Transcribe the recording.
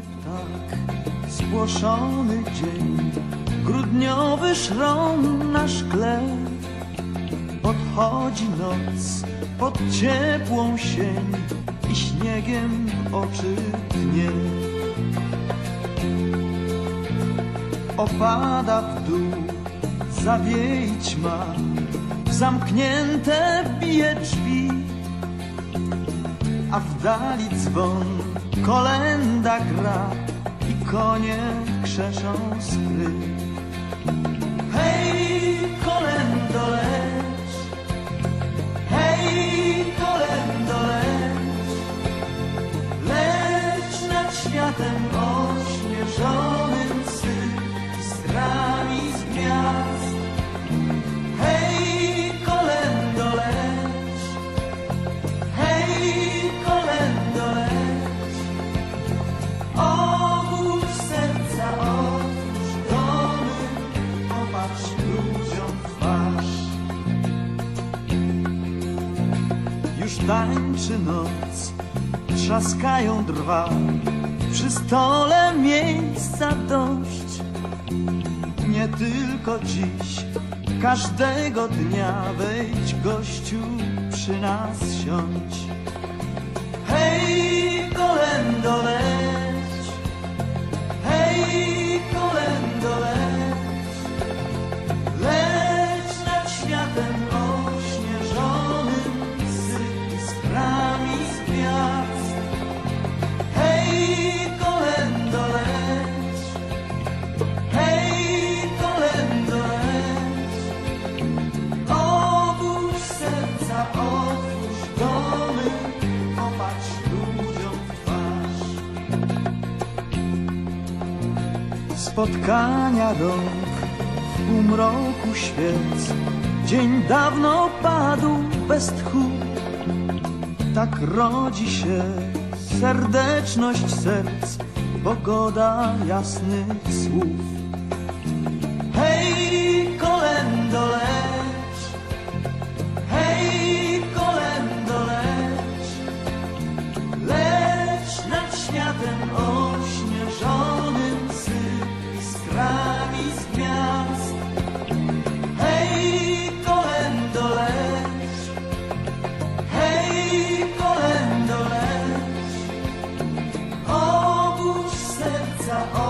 ptak, spłoszony dzień, grudniowy szron na szkle. Podchodzi noc pod ciepłą sień i śniegiem oczy tnie. Opada w dół, ma, w zamknięte bije drzwi a w dali dzwon kolenda gra i konie krzeszą skry. Hej, kolendo lecz, hej, kolendo lecz, lecz nad światem ośnieżonym tańczy noc, trzaskają drwa, przy stole miejsca dość. Nie tylko dziś, każdego dnia wejdź gościu przy nas siądź. Hej, leć, Spotkania rąk w półmroku świec, dzień dawno padł bez tchu. Tak rodzi się serdeczność serc, pogoda jasnych słów. Oh.